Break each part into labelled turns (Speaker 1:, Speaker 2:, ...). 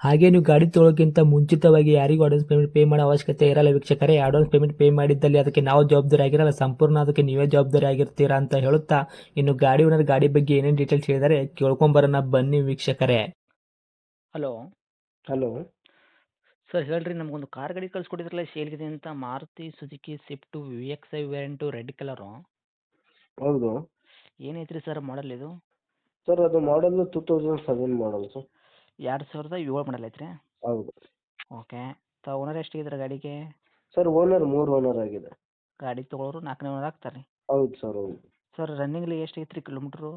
Speaker 1: ಹಾಗೆ ನೀವು ಗಾಡಿ ತೊಳೋಕ್ಕಿಂತ ಮುಂಚಿತವಾಗಿ ಯಾರಿಗೂ ಅಡ್ವಾನ್ಸ್ ಪೇಮೆಂಟ್ ಪೇ ಮಾಡೋ ಅವಶ್ಯಕತೆ ಇರಲ್ಲ ವೀಕ್ಷಕರೇ. ಅಡ್ವಾನ್ಸ್ ಪೇಮೆಂಟ್ ಪೇ ಮಾಡಿದ್ದಲ್ಲಿ ಅದಕ್ಕೆ ನಾವು ಜವಾಬ್ದಾರಿ ಆಗಿರಲ್ಲ. ಸಂಪೂರ್ಣ ಅದಕ್ಕೆ ನೀವೇ ಜವಾಬ್ದಾರಿ ಆಗಿರ್ತೀರಾ ಅಂತ ಹೇಳುತ್ತಾ ಇನ್ನು ಗಾಡಿ ಓನರ್ ಗಾಡಿ ಬಗ್ಗೆ ಏನೇನು ಡೀಟೇಲ್ಸ್ ಹೇಳಿದರೆ ಕೇಳ್ಕೊಂಬರೋಣ. ಬನ್ನಿ ವೀಕ್ಷಕರೇ.
Speaker 2: ಹಲೋ
Speaker 3: ಹಲೋ
Speaker 2: ಸರ್ ಹೇಳ್ರಿ ನಮಗೊಂದು ಕಾರ್ ಗಾಡಿ ಕಳ್ಸಿಕೊಟ್ಟಿದ್ರಲ್ಲ ಸೇಲ್ಗಿದೆ ಅಂತ. Maruti Suzuki Swift V X I variant red colour
Speaker 3: ಹೌದು.
Speaker 2: ಏನೈತ್ರಿ ಸರ್ ಮಾಡಲ್ ಇದು?
Speaker 3: ಸರ್ ಅದು model two thousand seven model sir
Speaker 2: ಎರಡು ಸಾವಿರದ ಏಳು ಮಾಡಲ್ ಐತ್ರಿ?
Speaker 3: ಹೌದು.
Speaker 2: ಓಕೆ ತ ಓನರ್ ಎಷ್ಟಿದ್ರೆ ಗಾಡಿಗೆ?
Speaker 3: ಸರ್ ಓನರ್ ಮೂರು ಓನರ್ ಆಗಿದೆ.
Speaker 2: ಗಾಡಿ ತೊಗೊಳೋರು ನಾಲ್ಕನೇ ಓನರ್ ಆಗ್ತಾರೆ
Speaker 3: ಹೌದು ಸರ್ ಹೌದು.
Speaker 2: ಸರ್ ರನ್ನಿಂಗ್ಲಿ ಎಷ್ಟು ಐತ್ರಿ ಕಿಲೋಮೀಟ್ರು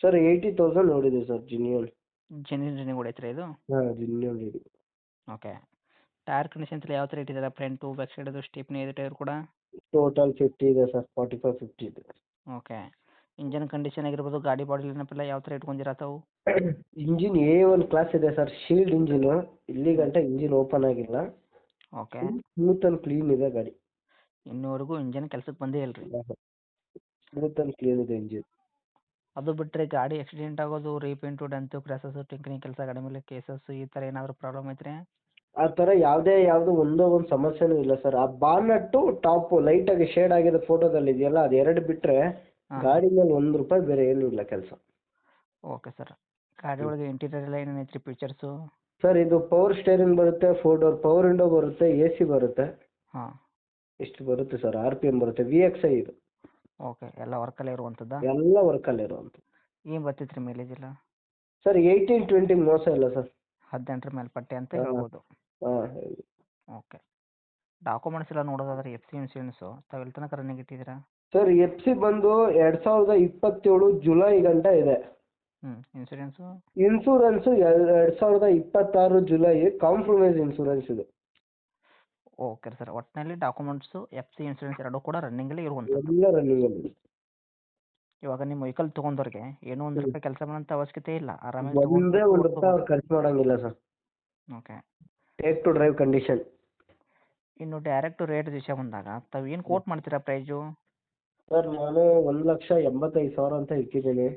Speaker 3: ಸರ್ ಏಯ್ಟಿ ತೌಸಂಡ್ ನೋಡಿದೆ ಸರ್ ಜಿನಿಯಲ್
Speaker 2: ಜೆನ್ಯೂನ್ ರನ್ನಿಂಗ್ ಹೊಡೈತ್ರಿ ಇದು?
Speaker 3: ಹಾಂ ಜಿನಿಯಲ್ ಇದೆ
Speaker 2: ಓಕೆ ಟೈರ್ ಕಂಡೀಷನ್ ಯಾವ ಥರ ಇಟ್ಟಿದ್ದಾರೆ ಫ್ರಂಟು ಬ್ಯಾಕ್ ಸೈಡದು ಸ್ಟೇಪ್ನಿ ಇದೆ ಟೈರ್ ಕೂಡ?
Speaker 3: ಟೋಟಲ್ ಫಿಫ್ಟಿ ಇದೆ ಸರ್ ಫಾರ್ಟಿ ಫೈವ್ ಫಿಫ್ಟಿ ಇದೆ.
Speaker 2: ಓಕೆ ಇಂಜನ್ ಕಂಡೀಷನ್ ಆಗಿರ್ಬೋದು ಗಾಡಿ ಬಾಡಿ ನೆನಪೆಲ್ಲ ಯಾವ ಥರ ಇಟ್ಕೊಂಡಿರ ತಾವು?
Speaker 3: ಇಂಜಿನ್ ಎ ಒನ್ ಕ್ಲಾಸ್ ಇದೆ ಸರ್ ಶೀಲ್ಡ್ ಇಂಜಿನ್ ಇಲ್ಲಿ ಗಂಟ ಇಂಜಿನ್ ಓಪನ್ ಆಗಿಲ್ಲ.
Speaker 2: ಓಕೆ
Speaker 3: ಸ್ಮೂತ್ ಅಂಡ್ ಕ್ಲೀನ್ ಇದೆ ಗಾಡಿ.
Speaker 2: ಇನ್ನೂವರೆಗೂ ಇಂಜಿನ್ ಕೆಲಸಕ್ಕೆ ಬಂದೇ ಇಲ್ಲ ರೀ
Speaker 3: ಸ್ಮೂತ್ ಅಂಡ್ ಕ್ಲೀನ್ ಇದೆ ಇಂಜಿನ್
Speaker 2: ಅದು ಬಿಟ್ಟರೆ ಗಾಡಿ ಆಕ್ಸಿಡೆಂಟ್ ಆಗೋದು ರೀಪೇಂಟು ಡಂತು ಕ್ರ್ಯಾಸಸ್ಸು ಟಿಂಕರಿಂಗ್ ಕೆಲಸ ಗಾಡಿ ಮೇಲೆ ಕೇಸಸ್ಸು ಈ ಥರ ಏನಾದರೂ ಪ್ರಾಬ್ಲಮ್ ಐತ್ರಿ?
Speaker 3: ಆ ಥರ ಯಾವುದೇ ಯಾವುದು ಒಂದೋ ಒಂದು ಸಮಸ್ಯೆನೂ ಇಲ್ಲ ಸರ್ ಆ ಬಾನಟ್ಟು ಟಾಪು ಲೈಟಾಗಿ ಶೇಡ್ ಆಗಿರೋ ಫೋಟೋದಲ್ಲಿ ಇದೆಯಲ್ಲ ಅದು ಎರಡು ಬಿಟ್ಟರೆ ಗಾಡಿ ಮೇಲೆ ಒಂದ್ ರೂಪಾಯಿ ಬೇರೆ ಏನು ಇಲ್ಲ ಕೆಲಸ.
Speaker 2: Okay sir. ಗಾಡಿ ಒಳಗೆ ಇಂಟೀರಿಯರ್ ಎಲ್ಲ ಏನೇನು ಐತ್ರಿ ಫೀಚರ್ಸು
Speaker 3: ಸರ್ ಇದು ಪವರ್ ಸ್ಟೇರಿಂಗ್ ಬರುತ್ತೆ ಫೋರ್ ಡೋರ್ ಪವರ್ ವಿಂಡೋ ಬರುತ್ತೆ ಎ ಸಿ ಬರುತ್ತೆ.
Speaker 2: ಹಾಂ.
Speaker 3: ಇಷ್ಟು ಬರುತ್ತೆ ಸರ್ ಆರ್ ಪಿ ಎಂ ಬರುತ್ತೆ ವಿ ಎಕ್ಸ್ ಐ ಇದು.
Speaker 2: ಓಕೆ ಎಲ್ಲ ವರ್ಕಲ್ಲೇ ಇರುವಂತದ್ದು
Speaker 3: ಎಲ್ಲ ವರ್ಕಲ್ಲಿ ಇರುವಂಥ
Speaker 2: ಏನು ಬರ್ತೈತೆ ರೀ ಮೈಲೇಜ್ ಎಲ್ಲ?
Speaker 3: ಸರ್ ಏಯ್ಟೀನ್ ಟ್ವೆಂಟಿ ಮೋಸ ಇಲ್ಲ ಸರ್.
Speaker 2: ಹದಿನೆಂಟರ ಮೇಲ್ಪಟ್ಟೆ ಅಂತ. ಹೇಳ್ಬೋದು.
Speaker 3: ಹಾಂ
Speaker 2: ಡಾಕ್ಯುಮೆಂಟ್ಸ್ ಎಲ್ಲ ನೋಡೋದಾದ್ರೆ ಎಫ್ ಸಿ ಇನ್ಸೂರೆನ್ಸು ತಾವು ಎಲ್ಲಿ ತನಕ ರನ್ನಿಂಗ್ ಇಟ್ಟಿದ್ದೀರಾ?
Speaker 3: ಸರ್ ಎಫ್ ಸಿ ಬಂದು ಎರಡು ಸಾವಿರದ ಇಪ್ಪತ್ತೇಳು ಜುಲೈ ಗಂಟ ಇದೆ.
Speaker 2: ಹ್ಞೂ ಇನ್ಸೂರೆನ್ಸು
Speaker 3: ಎರಡ್ ಎರಡು ಸಾವಿರದ ಇಪ್ಪತ್ತಾರು ಜುಲೈ ಕಾಂಪ್ರಮೈಸ್ ಇನ್ಸೂರೆನ್ಸ್ ಇದು.
Speaker 2: ಓಕೆ ಸರ್ ಒಟ್ಟಿನಲ್ಲಿ ಡಾಕ್ಯುಮೆಂಟ್ಸ್ ಎಫ್ ಸಿ ಇನ್ಸೂರೆನ್ಸ್ ಎರಡೂ ಕೂಡ ರನ್ನಿಂಗ್ ಅಲ್ಲಿ
Speaker 3: ಎಲ್ಲ
Speaker 2: ಇವಾಗ ನಿಮ್ಮ ವೆಹಿಕಲ್ ತೊಗೊಂಡವ್ರಿಗೆ ಏನೋ ಒಂದ್ ರೂಪಾಯಿ ಕೆಲಸ ಮಾಡೋಂಥ ಅವಶ್ಯಕತೆ ಇಲ್ಲ ಆರಾಮಾಗಿ
Speaker 3: ಒಂದೇ ಒಂದು ರೂಪಾಯಿ ಅವ್ರು ಖರ್ಚು ಮಾಡಂಗಿಲ್ಲ sir
Speaker 2: okay
Speaker 3: take to drive condition
Speaker 2: ಇನ್ನು ಡೈರೆಕ್ಟ್ ರೇಟ್ ವಿಷಯ ಬಂದಾಗ ತಾವು ಏನು ಕೋಟ್ ಮಾಡ್ತೀರಾ ಪ್ರೈಸು
Speaker 3: ಸರ್ ನಾನು ಒಂದು ಲಕ್ಷ ಎಂಬತ್ತೈದು ಸಾವಿರ ಅಂತ ಇಟ್ಟಿದ್ದೀನಿ.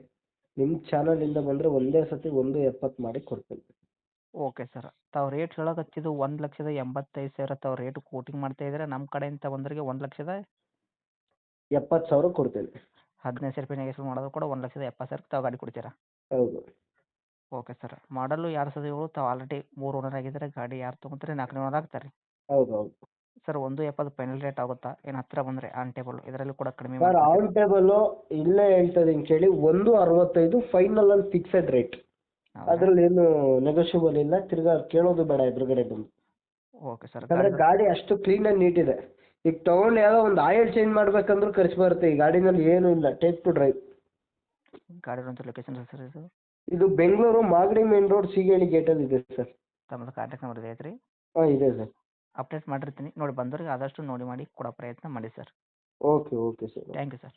Speaker 3: ನಿಮ್ಮ ಚಾನಲಿಂದ ಬಂದರೆ ಒಂದೇ ಸತಿ ಒಂದು ಎಪ್ಪತ್ತು ಮಾಡಿ ಕೊಡ್ತೀನಿ.
Speaker 2: ಓಕೆ ಸರ್ ತಾವು ರೇಟ್ ಹೇಳೋಕೆ ಹಚ್ಚಿದ್ದು ಒಂದು ಲಕ್ಷದ ಎಂಬತ್ತೈದು ಸಾವಿರ ತಾವು ರೇಟ್ ಕೋಟಿಂಗ್ ಮಾಡ್ತಾ ಇದ್ದೀರಾ ನಮ್ಮ ಕಡೆಯಿಂದ ಬಂದವರಿಗೆ ಒಂದು ಲಕ್ಷದ
Speaker 3: ಎಪ್ಪತ್ತು ಸಾವಿರ ಕೊಡ್ತೀನಿ.
Speaker 2: ಹದಿನೈದು ಸಾವಿರ ರೂಪಾಯಿ ನೆಗೆಸ್ಲ್ ಮಾಡೋದು ಕೂಡ ಒಂದು ಲಕ್ಷದ ಎಪ್ಪತ್ತು ಸಾವಿರಕ್ಕೆ ತಾವು ಗಾಡಿ ಕೊಡ್ತೀರಾ?
Speaker 3: ಹೌದು.
Speaker 2: ಓಕೆ ಸರ್ ಮಾಡಲು ಯಾರು ಸದ್ಯ ತಾವು ಆಲ್ರೆಡಿ ಮೂರು ಓನರ್ ಆಗಿದ್ದಾರೆ. ಗಾಡಿ ಯಾರು ತೊಗೊಂತಾರೆ ನಾಲ್ಕನೇ ಓನರ್ ಆಗ್ತಾರೆ.
Speaker 3: ಹೌದು ಹೌದು.
Speaker 2: ಸರ್ ಒಂದು ಎಪ್ಪತ್ತು ಫೈನಲ್ ರೇಟ್ ಆಗುತ್ತಾ? ಏನು ಹತ್ತಿರ ಬಂದರೆ ಆನ್ ಟೇಬಲ್ ಇದರಲ್ಲಿ ಕೂಡ ಕಡಿಮೆ
Speaker 3: ಸರ್? ಆನ್ ಟೇಬಲ್ ಇಲ್ಲೇ ಹೇಳ್ತಾ ಇದೀನಿ ಕೇಳಿ ಒಂದು ಅರವತ್ತೈದು ಫೈನಲ್ ಅಲ್ಲಿ ಫಿಕ್ಸೆಡ್ ರೇಟ್
Speaker 2: ಹೌದಾ?
Speaker 3: ಅದರಲ್ಲಿ ಏನು ನೆಗೋಷಿಯಬಲ್ ಇಲ್ಲ ತಿರ್ಗಾ ಕೇಳೋದು ಬೇಡ ಎದುರುಗಡೆ ಬಂದು.
Speaker 2: ಓಕೆ ಸರ್
Speaker 3: ಯಾಕಂದ್ರೆ ಗಾಡಿ ಅಷ್ಟು ಕ್ಲೀನ್ ಆಗಿ ನೀಟ್ ಇದೆ. ಈಗ ತಗೊಂಡು ಯಾವುದೋ ಒಂದು ಆಯಿಲ್ ಚೇಂಜ್ ಮಾಡ್ಬೇಕಂದ್ರೂ ಖರ್ಚು ಬರುತ್ತೆ ಈ ಗಾಡಿನಲ್ಲಿ ಏನೂ ಇಲ್ಲ ಟೇಕ್ ಟು ಡ್ರೈವ್
Speaker 2: ಗಾಡಿ ಇರುವಂಥ ಲೊಕೇಶನ್ ಸರ್ ಇದು?
Speaker 3: ಇದು ಬೆಂಗಳೂರು ಮಾಗಡಿ ಮೇನ್ ರೋಡ್ ಸಿಗೇಳಿ ಗೇಟಲ್ಲಿ ಇದೆ ಸರ್
Speaker 2: ತಮ್ಮದು ಕಾಂಟ್ಯಾಕ್ಟ್ ನಂಬರ್ ಇದೆ ಐತ್ರಿ?
Speaker 3: ಹಾಂ ಇದೆ ಸರ್
Speaker 2: ಅಪ್ಡೇಟ್ ಮಾಡಿರ್ತೀನಿ. ನೋಡಿ ಬಂದವ್ರಿಗೆ ಆದಷ್ಟು ನೋಡಿ ಮಾಡಿ ಕೊಡೋ ಪ್ರಯತ್ನ ಮಾಡಿ sir.
Speaker 3: Okay okay sir
Speaker 2: thank you sir